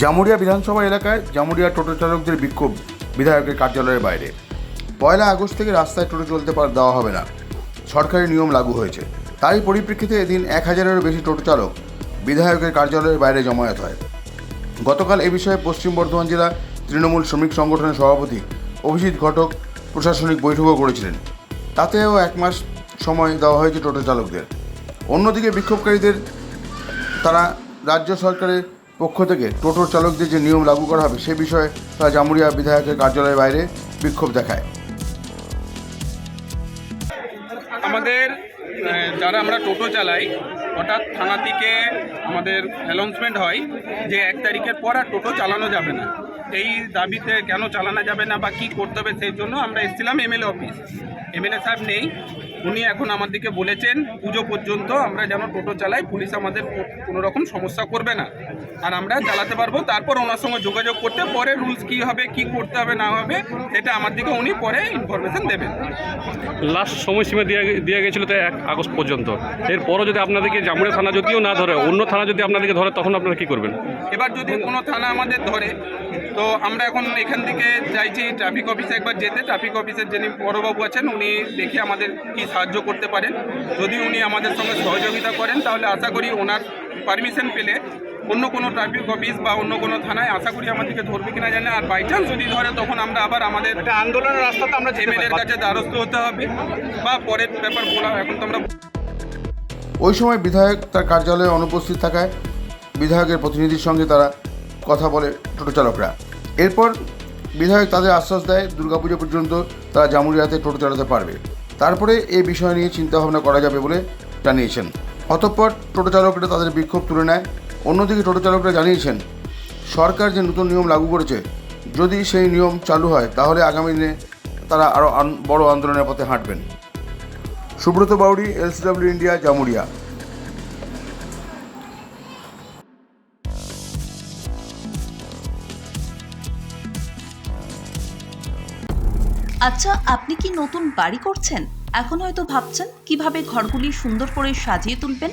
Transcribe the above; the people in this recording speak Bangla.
জামুরিয়া বিধানসভা এলাকায় জামুরিয়া টোটো চালকদের বিক্ষোভ বিধায়কের কার্যালয়ের বাইরে। পয়লা আগস্ট থেকে রাস্তায় টোটো চলতে পার দেওয়া হবে না। সরকারি নিয়ম লাগু হয়েছে। তারই পরিপ্রেক্ষিতে এদিন এক হাজারেরও বেশি টোটো চালক বিধায়কের কার্যালয়ের বাইরে জমায়েত হয়। গতকাল এ বিষয়ে পশ্চিম বর্ধমান জেলা তৃণমূল শ্রমিক সংগঠনের সভাপতি, অভিজিৎ ঘটক প্রশাসনিক বৈঠকও করেছিলেন। তাতেও এক মাস সময় দেওয়া হয়েছে টোটো চালকদের। অন্যদিকে বিক্ষোভকারীদের, তারা রাজ্য সরকারের পক্ষ থেকে টোটো চালকদের যে নিয়ম লাগু করা হবে, সে বিষয়ে তারা জামুরিয়া বিধায়কের কার্যালয়ের বাইরে বিক্ষোভ দেখায়। আমাদের যারা আমরা টোটো চালাই, হঠাৎ থানা থেকে আমাদের অ্যানাউন্সমেন্ট হয় যে এক তারিখের পর আর টোটো চালানো যাবে না। এই দাবিতে কেন চালানো যাবে না বা কী করতে হবে সেই জন্য আমরা এসেছিলাম এমএলএ অফিস এমএলএ সাহেব নেই, উনি এখন আমাদেরকে বলেছেন, পুজো পর্যন্ত আমরা যেন টোটো চালাই, পুলিশ আমাদের কোনো রকম সমস্যা করবে না। আর আমরা চালাতে পারব। তারপর ওনার সঙ্গে যোগাযোগ করতে পরে রুলস কী হবে কি করতে হবে না হবে সেটা আমার দিকে উনি পরে ইনফরমেশন দেবেন। লাস্ট সময়সীমা দিয়ে দেওয়া গেছিল তো এক আগস্ট পর্যন্ত। এরপরও যদি আপনাদেরকে জামুড়িয়া থানা যদিও না ধরে অন্য থানা যদি আপনাদেরকে ধরে তখন আপনারা কী করবেন? এবার যদি কোনো থানা আমাদের ধরে তো আমরা এখন এখান থেকে চাইছি ট্রাফিক অফিসে একবার যেতে। ট্রাফিক অফিসের যিনি বড়বাবু আছেন উনি দেখে আমাদের কি সাহায্য করতে পারেন। যদি উনি আমাদের সঙ্গে সহযোগিতা করেন তাহলে আশা করি ওনার পারমিশন পেলে অন্য কোনো ট্রাফিক অফিস বা অন্য কোনো থানায় আশা করি আমাদেরকে ধরবে কিনা জানে আর বাই চান্স যদি ধরে তখন আমরা আবার আমাদের আন্দোলনের রাস্তাতে আমরা এমএলএর কাছে দ্বারস্থ হতে হবে বা পরের ব্যাপার বলা এখন তো আমরা ওই সময় বিধায়ক তার কার্যালয়ে অনুপস্থিত থাকায় বিধায়কের প্রতিনিধির সঙ্গে তারা কথা বলে টোটো চালকরা। এরপর বিধায়ক তাদের আশ্বাস দেয় দুর্গাপুজো পর্যন্ত তারা জামুরিয়াতে টোটো চালাতে পারবে। তারপরে এই বিষয় নিয়ে চিন্তাভাবনা করা যাবে বলে জানিয়েছেন। অতঃপর টোটো চালকরা তাদের বিক্ষোভ তুলে নেয়। অন্যদিকে টোটো চালকরা জানিয়েছেন, সরকার যে নতুন নিয়ম লাগু করেছে, যদি সেই নিয়ম চালু হয়, তাহলে আগামী দিনে তারা আরও বড় আন্দোলনের পথে হাঁটবেন। সুব্রত বাউরি এলসিডব্লিউ ইন্ডিয়া জামুরিয়া আচ্ছা আপনি কি নতুন বাড়ি করছেন? এখন হয়তো ভাবছেন কীভাবে ঘরগুলি সুন্দর করে সাজিয়ে তুলবেন?